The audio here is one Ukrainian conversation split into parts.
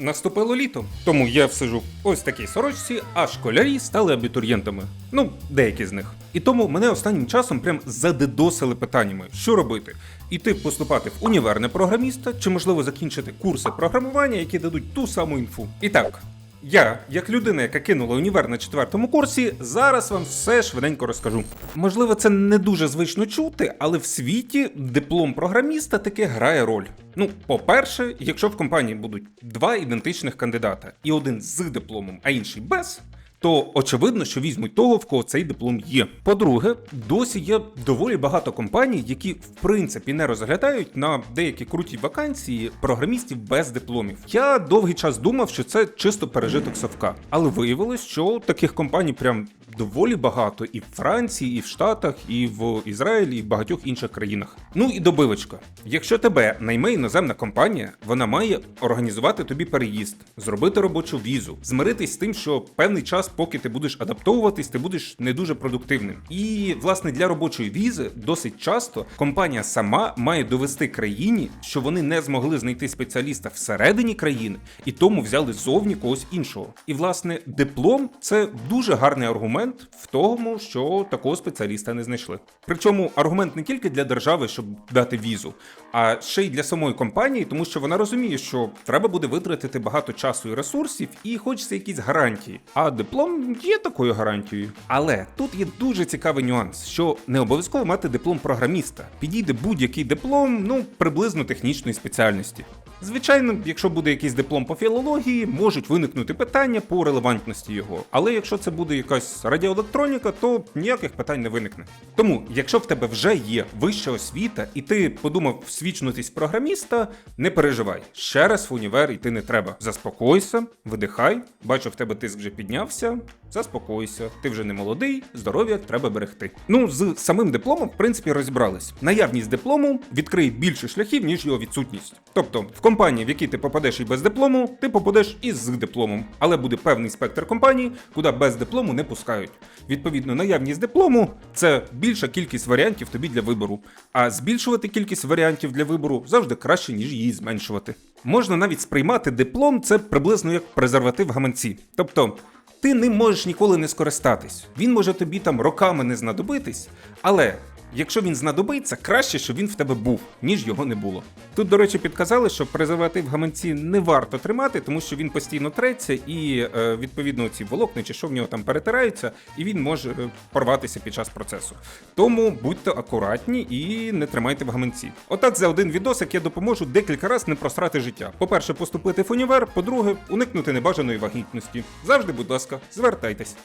Наступило літо, тому я всижу ось такій сорочці, а школярі стали абітурієнтами. Ну, деякі з них. І тому мене останнім часом прям задедосили питаннями, що робити: іти поступати в універне програміста, чи можливо закінчити курси програмування, які дадуть ту саму інфу. І так. Я, як людина, яка кинула універ на четвертому курсі, зараз вам все швиденько розкажу. Можливо, це не дуже звично чути, але в світі диплом програміста таки грає роль. Ну, по-перше, якщо в компанії будуть два ідентичних кандидата, і один з дипломом, а інший без. То очевидно, що візьмуть того, в кого цей диплом є. По-друге, досі є доволі багато компаній, які в принципі не розглядають на деякі круті вакансії програмістів без дипломів. Я довгий час думав, що це чисто пережиток совка, але виявилось, що таких компаній прям доволі багато і в Франції, і в Штатах, і в Ізраїлі, і в багатьох інших країнах. Ну і добивочка. Якщо тебе найме іноземна компанія, вона має організувати тобі переїзд, зробити робочу візу, змиритись з тим, що певний час, поки ти будеш адаптовуватись, ти будеш не дуже продуктивним. І власне для робочої візи досить часто компанія сама має довести країні, що вони не змогли знайти спеціаліста всередині країни, і тому взяли зовні когось іншого. І власне диплом це дуже гарний аргумент в тому, що такого спеціаліста не знайшли. Причому аргумент не тільки для держави, щоб дати візу, а ще й для самої компанії, тому що вона розуміє, що треба буде витратити багато часу і ресурсів, і хочеться якісь гарантії. А диплом є такою гарантією. Але тут є дуже цікавий нюанс, що не обов'язково мати диплом програміста. Підійде будь-який диплом, ну приблизно технічної спеціальності. Звичайно, якщо буде якийсь диплом по філології, можуть виникнути питання по релевантності його. Але якщо це буде якась радіоелектроніка, то ніяких питань не виникне. Тому, якщо в тебе вже є вища освіта, і ти подумав свідчнутись в програміста, не переживай. Ще раз в універ йти не треба. Заспокойся, видихай. Бачу, в тебе тиск вже піднявся. Заспокойся, ти вже не молодий, здоров'я треба берегти. Ну, з самим дипломом, в принципі, розібрались. Наявність диплому відкриє більше шляхів, ніж його відсутність. Тобто, в компанії, в які ти попадеш і без диплому, ти попадеш і з дипломом. Але буде певний спектр компаній, куди без диплому не пускають. Відповідно, наявність диплому це більша кількість варіантів тобі для вибору. А збільшувати кількість варіантів для вибору завжди краще, ніж її зменшувати. Можна навіть сприймати диплом це приблизно як презерватив гаманці. Тобто. Ти ним можеш ніколи не скористатись. Він може тобі там роками не знадобитись, але якщо він знадобиться, краще, щоб він в тебе був, ніж його не було. Тут, до речі, підказали, що презерватив гаманці не варто тримати, тому що він постійно треться і е, відповідно ці волокна чи що в нього там перетираються, і він може е, порватися під час процесу. Тому будьте акуратні і не тримайте в гаманці. Отак за один відосик я допоможу декілька разів не просрати життя. По-перше, поступити в універ, по-друге, уникнути небажаної вагітності. Завжди, будь ласка, звертайтесь.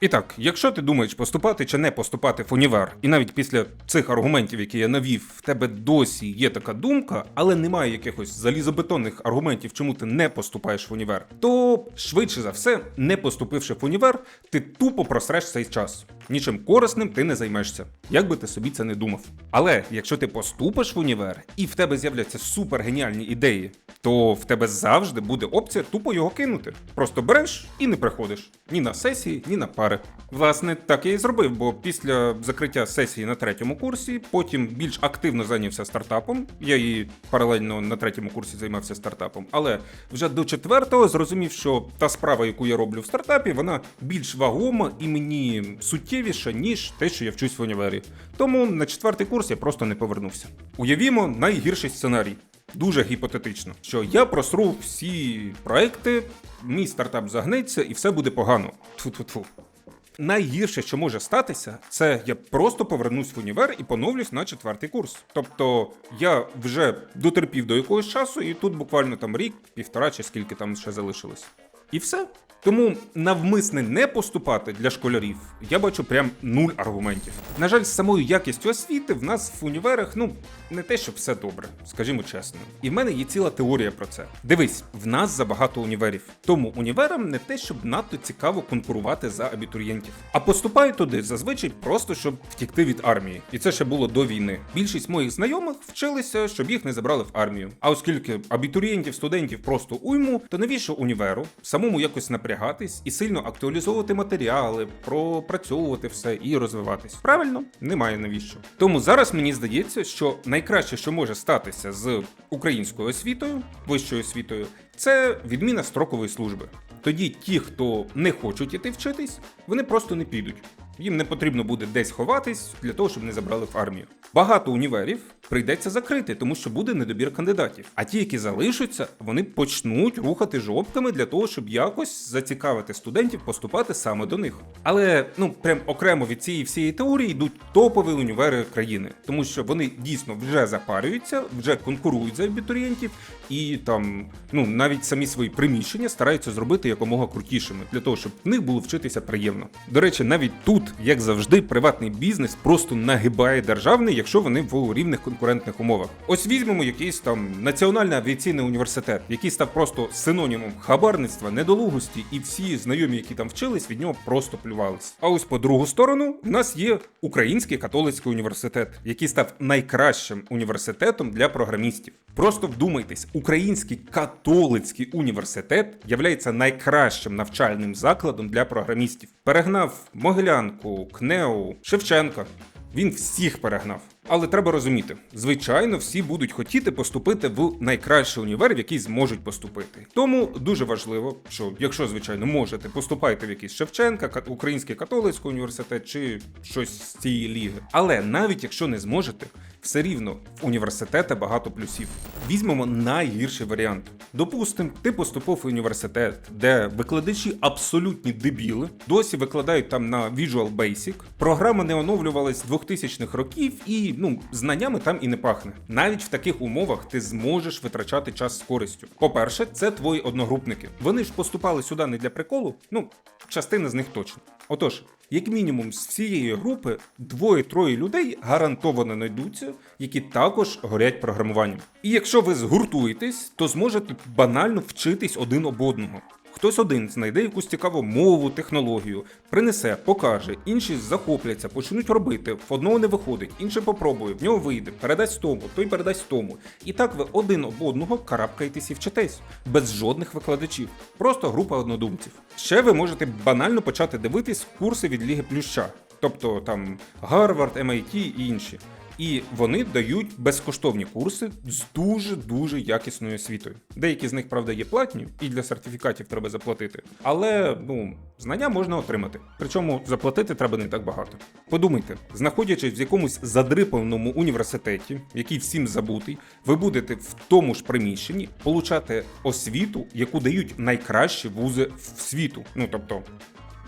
І так, якщо ти думаєш поступати чи не поступати в універ, і навіть після цих аргументів, які я навів, в тебе досі є така думка, але немає якихось залізобетонних аргументів, чому ти не поступаєш в універ, то швидше за все, не поступивши в універ, ти тупо просреш цей час. Нічим корисним ти не займешся, як би ти собі це не думав. Але якщо ти поступиш в універ і в тебе з'являться супергеніальні ідеї, то в тебе завжди буде опція тупо його кинути. Просто береш і не приходиш ні на сесії, ні на пари. Власне, так я і зробив, бо після закриття сесії на третьому курсі, потім більш активно зайнявся стартапом. Я і паралельно на третьому курсі займався стартапом. Але вже до четвертого зрозумів, що та справа, яку я роблю в стартапі, вона більш вагома і мені суттєвіша, ніж те, що я вчусь в універі. Тому на четвертий курс я просто не повернувся. Уявімо найгірший сценарій. Дуже гіпотетично, що я просру всі проекти, мій стартап загнеться і все буде погано. Тфу-тфу-тфу. Найгірше, що може статися, це я просто повернусь в універ і поновлюсь на четвертий курс. Тобто я вже дотерпів до якогось часу, і тут буквально там рік, півтора чи скільки там ще залишилось. І все. Тому навмисне не поступати для школярів я бачу прям нуль аргументів. На жаль, з самою якістю освіти в нас в універах, ну не те, щоб все добре, скажімо чесно. І в мене є ціла теорія про це. Дивись, в нас забагато універів, тому універам не те, щоб надто цікаво конкурувати за абітурієнтів. А поступають туди зазвичай просто щоб втікти від армії. І це ще було до війни. Більшість моїх знайомих вчилися, щоб їх не забрали в армію. А оскільки абітурієнтів, студентів просто уйму, то навіщо універу, самому якось напрягатись і сильно актуалізовувати матеріали, пропрацьовувати все і розвиватись. Правильно, немає навіщо. Тому зараз мені здається, що найкраще, що може статися з українською освітою, вищою освітою, це відміна строкової служби. Тоді ті, хто не хочуть іти вчитись, вони просто не підуть. Їм не потрібно буде десь ховатись для того, щоб не забрали в армію. Багато універів прийдеться закрити, тому що буде недобір кандидатів. А ті, які залишаться, вони почнуть рухати жопками для того, щоб якось зацікавити студентів поступати саме до них. Але ну прям окремо від цієї всієї теорії йдуть топові універи країни, тому що вони дійсно вже запарюються, вже конкурують за абітурієнтів, і там ну навіть самі свої приміщення стараються зробити якомога крутішими для того, щоб в них було вчитися приємно. До речі, навіть тут, як завжди, приватний бізнес просто нагибає державний, якщо вони в рівних конкурентних умовах. Ось візьмемо якийсь там національний авіаційний університет, який став просто синонімом хабарництва, недолугості, і всі знайомі, які там вчились, від нього просто плювались. А ось по другу сторону в нас є Український католицький університет, який став найкращим університетом для програмістів. Просто вдумайтесь, Український католицький університет являється найкращим навчальним закладом для програмістів. Перегнав Могилянку, КНЕУ, Шевченка. Він всіх перегнав. Але треба розуміти, звичайно, всі будуть хотіти поступити в найкращий універ, в який зможуть поступити. Тому дуже важливо, що якщо, звичайно, можете, поступайте в якийсь Шевченка, Український католицький університет чи щось з цієї ліги. Але навіть якщо не зможете, все рівно в університети багато плюсів. Візьмемо найгірший варіант. Допустим, ти поступив в університет, де викладачі абсолютні дебіли, досі викладають там на Visual Basic. Програма не оновлювалась з 2000-х років, і ну знаннями там і не пахне. Навіть в таких умовах ти зможеш витрачати час з користю. По-перше, це твої одногрупники. Вони ж поступали сюди не для приколу. Ну, частина з них точно. Отож, як мінімум, з всієї групи двоє-троє людей гарантовано знайдуться, які також горять програмуванням. І якщо ви згуртуєтесь, то зможете банально вчитись один об одного. Хтось один знайде якусь цікаву мову, технологію, принесе, покаже, інші захопляться, почнуть робити. В одного не виходить, інший попробує, в нього вийде, передасть тому, той передасть тому. І так ви один об одного карабкаєтесь і вчитесь, без жодних викладачів. Просто група однодумців. Ще ви можете банально почати дивитись курси від Ліги Плюща, тобто там Гарвард, MIT і інші. І вони дають безкоштовні курси з дуже дуже яісною освітою. Деякі з них, правда, є платні, і для сертифікатів треба заплатити. Але ну, знання можна отримати. Причому заплатити треба не так багато. Подумайте, знаходячись в якомусь задрипаному університеті, який всім забутий, ви будете в тому ж приміщенні получати освіту, яку дають найкращі вузи в світу. Ну тобто,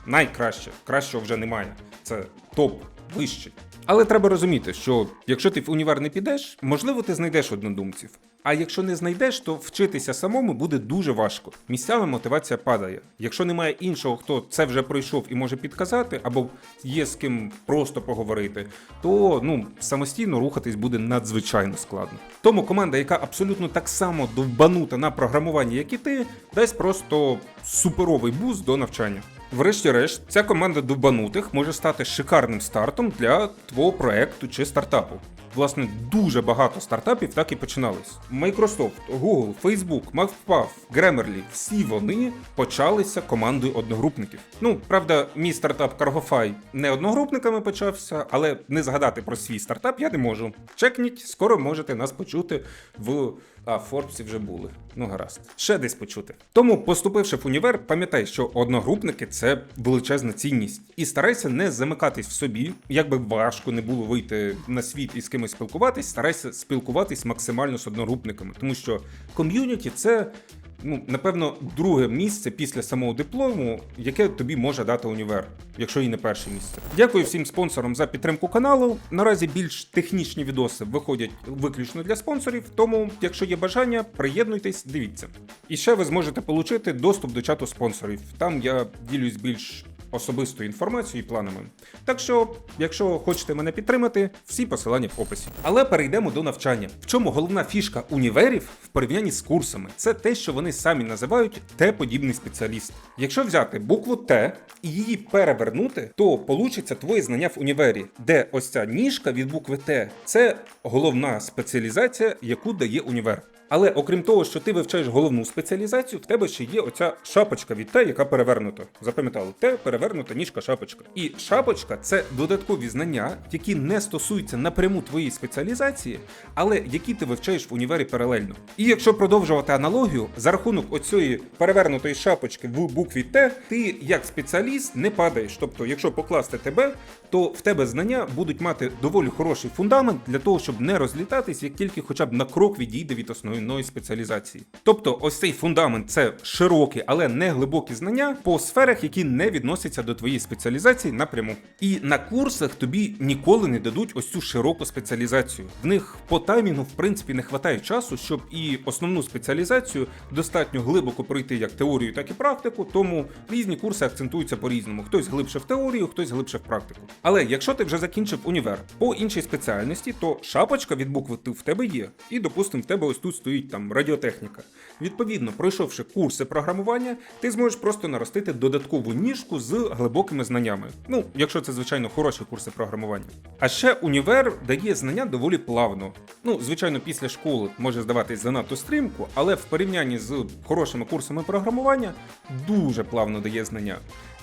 найкраще, кращого вже немає. Це топ вищий. Але треба розуміти, що якщо ти в універ не підеш, можливо, ти знайдеш однодумців. А якщо не знайдеш, то вчитися самому буде дуже важко. Місцями мотивація падає. Якщо немає іншого, хто це вже пройшов і може підказати, або є з ким просто поговорити, то ну самостійно рухатись буде надзвичайно складно. Тому команда, яка абсолютно так само довбанута на програмуванні, як і ти, дасть просто суперовий буст до навчання. Врешті-решт, ця команда довбанутих може стати шикарним стартом для твого проекту чи стартапу. Власне, дуже багато стартапів так і починались. Microsoft, Google, Facebook, MacPath, Grammarly – всі вони почалися командою одногрупників. Ну, правда, мій стартап Cargofy не одногрупниками почався, але не згадати про свій стартап я не можу. Чекніть, скоро можете нас почути в. А, в Форбсі вже були. Ну гаразд. Ще десь почути. Тому, поступивши в універ, пам'ятай, що одногрупники це величезна цінність. І старайся не замикатись в собі, як би важко не було вийти на світ і з кимось спілкуватись, старайся спілкуватись максимально з одногрупниками, тому що ком'юніті це. Ну, напевно, друге місце після самого диплому, яке тобі може дати універ, якщо і не перше місце. Дякую всім спонсорам за підтримку каналу. Наразі більш технічні відоси виходять виключно для спонсорів, тому, якщо є бажання, приєднуйтесь, дивіться. І ще ви зможете отримати доступ до чату спонсорів. Там я ділюсь більш особистою інформацією і планами. Так що, якщо хочете мене підтримати, всі посилання в описі. Але перейдемо до навчання. В чому головна фішка універів в порівнянні з курсами? Це те, що вони самі називають Т-подібний спеціаліст. Якщо взяти букву Т і її перевернути, то получиться твоє знання в універі, де ось ця ніжка від букви Т це головна спеціалізація, яку дає універ. Але окрім того, що ти вивчаєш головну спеціалізацію, в тебе ще є оця шапочка від те, яка перевернута. Запам'ятали, те перевернута ніжка шапочка. І шапочка це додаткові знання, які не стосуються напряму твоєї спеціалізації, але які ти вивчаєш в універі паралельно. І якщо продовжувати аналогію, за рахунок оцієї перевернутої шапочки в букві Т, ти як спеціаліст не падаєш. Тобто, якщо покласти тебе, то в тебе знання будуть мати доволі хороший фундамент для того, щоб не розлітатись, як тільки хоча б на крок відійде від основної спеціалізації. Тобто, ось цей фундамент це широкі, але не глибокі знання по сферах, які не відносяться до твоєї спеціалізації напряму. І на курсах тобі ніколи не дадуть ось цю широку спеціалізацію. В них по таймінгу, в принципі, не вистачає часу, щоб і основну спеціалізацію достатньо глибоко пройти як теорію, так і практику. Тому різні курси акцентуються по-різному. Хтось глибше в теорію, хтось глибше в практику. Але якщо ти вже закінчив універ по іншій спеціальності, то шапочка від букви Т в тебе є. І, допустимо, в тебе ось тут стоїть там радіотехніка. Відповідно, пройшовши курси програмування, ти зможеш просто наростити додаткову ніжку з глибокими знаннями. Ну, якщо це, звичайно, хороші курси програмування. А ще універ дає знання доволі плавно. Ну, звичайно, після школи може здаватись занадто стрімко, але в порівнянні з хорошими курсами програмування дуже плавно дає знання.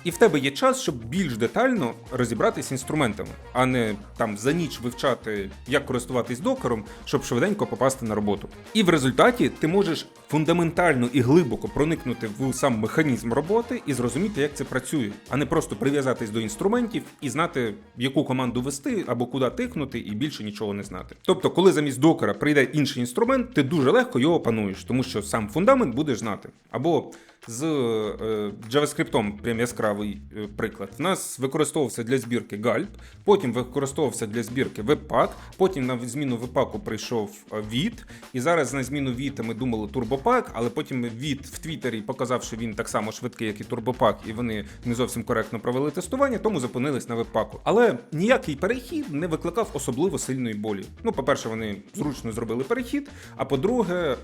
І в тебе є час, щоб більш детально розібратись з інструментами, а не там за ніч вивчати, як користуватись докером, щоб швиденько попасти на роботу. І в результаті ти можеш фундаментально і глибоко проникнути в сам механізм роботи і зрозуміти, як це працює, а не просто прив'язатись до інструментів і знати, яку команду вести або куди тикнути, і більше нічого не знати. Тобто, коли замість докера прийде інший інструмент, ти дуже легко його опануєш, тому що сам фундамент будеш знати. Або з е, JavaScript прям яскравий е, приклад. В нас використовувався для збірки Gulp, потім використовувався для збірки Webpack, потім на зміну Webpack прийшов е, Vite, і зараз на зміну Vite ми думали TurboPack, але потім Vite в Твіттері показав, що він так само швидкий, як і TurboPack, і вони не зовсім коректно провели тестування, тому зупинились на Webpack. Але ніякий перехід не викликав особливо сильної болі. Ну, по-перше, вони зручно зробили перехід. А по-друге,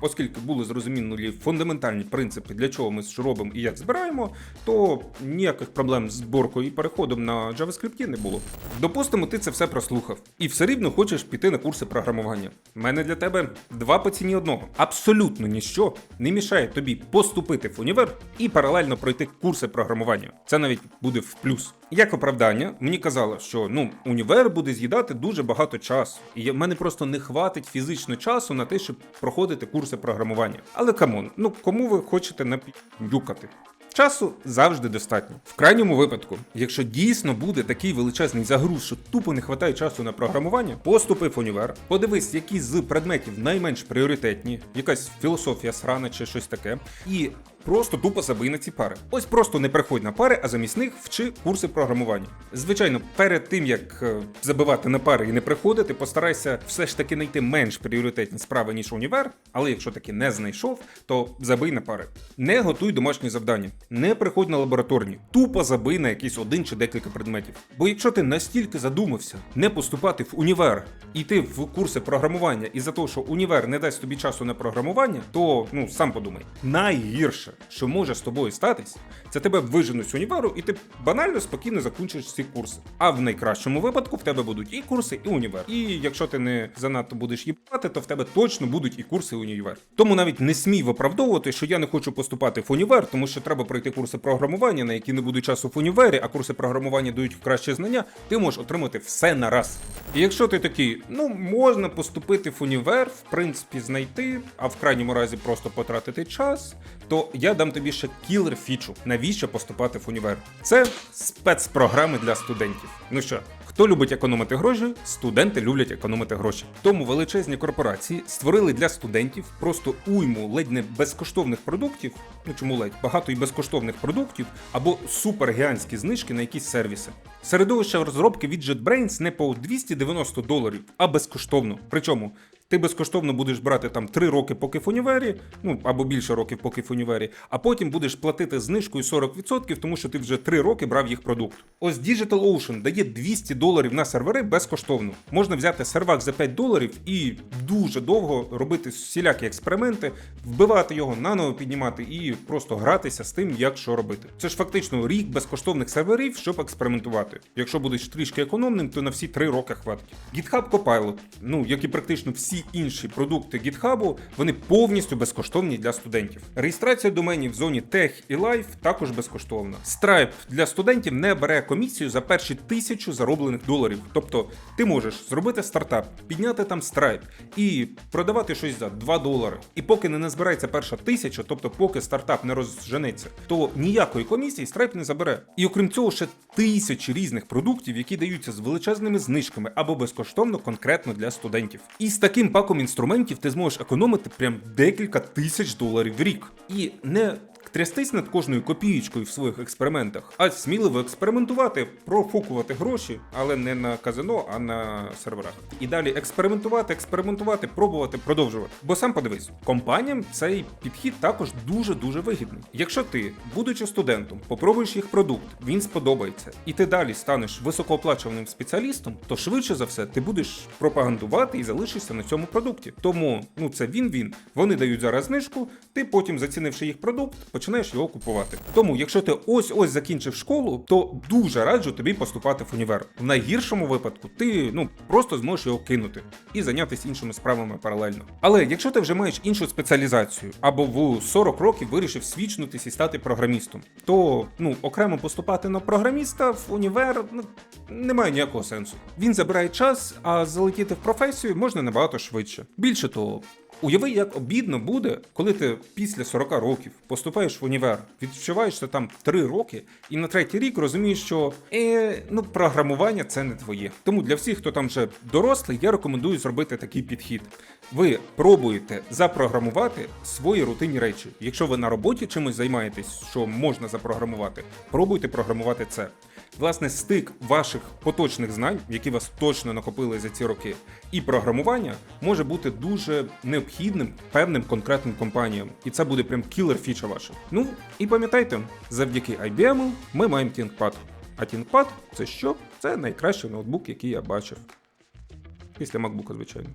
оскільки були зрозумілі фундаментальні принципи, для чого ми що робимо і як збираємо, то ніяких проблем з зборкою і переходом на JavaScript не було. Допустимо, ти це все прослухав, і все рівно хочеш піти на курси програмування. У мене для тебе два по ціні одного. Абсолютно ніщо не мішає тобі поступити в універ і паралельно пройти курси програмування. Це навіть буде в плюс. Як оправдання, мені казали, що ну універ буде з'їдати дуже багато часу, і в мене просто не хватить фізично часу на те, щоб проходити курси програмування. Але камон, ну кому ви хочете напюкати? Часу завжди достатньо. В крайньому випадку, якщо дійсно буде такий величезний загруз, що тупо не вистачає часу на програмування, поступи в універ, подивись, які з предметів найменш пріоритетні, якась філософія срана чи щось таке, і просто тупо забий на ці пари. Ось просто не приходь на пари, а замість них вчи курси програмування. Звичайно, перед тим як е, забивати на пари і не приходити, постарайся все ж таки знайти менш пріоритетні справи, ніж універ, але якщо таки не знайшов, то забий на пари. Не готуй домашні завдання, не приходь на лабораторні, тупо забий на якийсь один чи декілька предметів. Бо якщо ти настільки задумався не поступати в універ, іти в курси програмування і за те, що універ не дасть тобі часу на програмування, то ну сам подумай, найгірше, що може з тобою статись, це тебе виженуть з універу, і ти банально спокійно закінчиш ці курси. А в найкращому випадку в тебе будуть і курси, і універ. І якщо ти не занадто будеш їбати, то в тебе точно будуть і курси, і універ. Тому навіть не смій виправдовувати, що я не хочу поступати в універ, тому що треба пройти курси програмування, на які не буде часу в універі, а курси програмування дають краще знання. Ти можеш отримати все на раз. І якщо ти такий, ну можна поступити в універ, в принципі, знайти, а в крайньому разі просто потратити час, то я дам тобі ще кілер фічу, навіщо поступати в універ. Це спецпрограми для студентів. Ну що, хто любить економити гроші, студенти люблять економити гроші. Тому величезні корпорації створили для студентів просто уйму ледь не безкоштовних продуктів. Ну чому ледь багато і безкоштовних продуктів або супергігантські знижки на якісь сервіси. Середовище розробки від JetBrains не по 290 доларів, а безкоштовно. Причому ти безкоштовно будеш брати там 3 роки поки в універі, ну або більше років поки в універі, а потім будеш платити знижкою 40%, тому що ти вже 3 роки брав їх продукт. Ось DigitalOcean дає 200 доларів на сервери безкоштовно. Можна взяти сервак за 5 доларів і дуже довго робити всілякі експерименти, вбивати його, наново піднімати і просто гратися з тим, як що робити. Це ж фактично рік безкоштовних серверів, щоб експериментувати. Якщо будеш трішки економним, то на всі 3 роки хватить. GitHub Copilot, ну як і практично всі інші продукти GitHub, вони повністю безкоштовні для студентів. Реєстрація доменів в зоні Tech і Life також безкоштовна. Stripe для студентів не бере комісію за перші тисячу зароблених доларів. Тобто ти можеш зробити стартап, підняти там Stripe і продавати щось за 2 долари. І поки не назбирається перша тисяча, тобто поки стартап не розженеться, то ніякої комісії Stripe не забере. І окрім цього, ще тисячі різних продуктів, які даються з величезними знижками або безкоштовно конкретно для студентів. І з таким паком інструментів ти зможеш економити прям декілька тисяч доларів в рік. І не трястись над кожною копієчкою в своїх експериментах, а сміливо експериментувати, профукувати гроші, але не на казино, а на серверах. І далі експериментувати, експериментувати, пробувати, продовжувати. Бо сам подивись, компаніям цей підхід також дуже дуже вигідний. Якщо ти, будучи студентом, попробуєш їх продукт, він сподобається, і ти далі станеш високооплачуваним спеціалістом, то швидше за все ти будеш пропагандувати і залишишся на цьому продукті. Тому ну це він-він. Вони дають зараз знижку, ти потім, зацінивши їх продукт, починаєш його купувати. Тому, якщо ти ось ось закінчив школу, то дуже раджу тобі поступати в універ. В найгіршому випадку ти ну просто зможеш його кинути і зайнятися іншими справами паралельно. Але якщо ти вже маєш іншу спеціалізацію або в 40 років вирішив свічнутися і стати програмістом, то ну окремо поступати на програміста в універ ну, немає ніякого сенсу. Він забирає час, а залетіти в професію можна набагато швидше. Більше того. Уяви, як обідно буде, коли ти після 40 років поступаєш в універ, відчуваєшся там 3 роки, і на третій рік розумієш, що е, ну, програмування це не твоє. Тому для всіх, хто там вже дорослий, я рекомендую зробити такий підхід. Ви пробуєте запрограмувати свої рутинні речі. Якщо ви на роботі чимось займаєтесь, що можна запрограмувати, пробуйте програмувати це. Власне, стик ваших поточних знань, які вас точно накопили за ці роки, і програмування може бути дуже необхідним певним конкретним компаніям, і це буде прям кілер фіча ваша. Ну і пам'ятайте, завдяки IBM ми маємо ThinkPad. А ThinkPad – це що? Це найкращий ноутбук, який я бачив. Після MacBook, звичайно.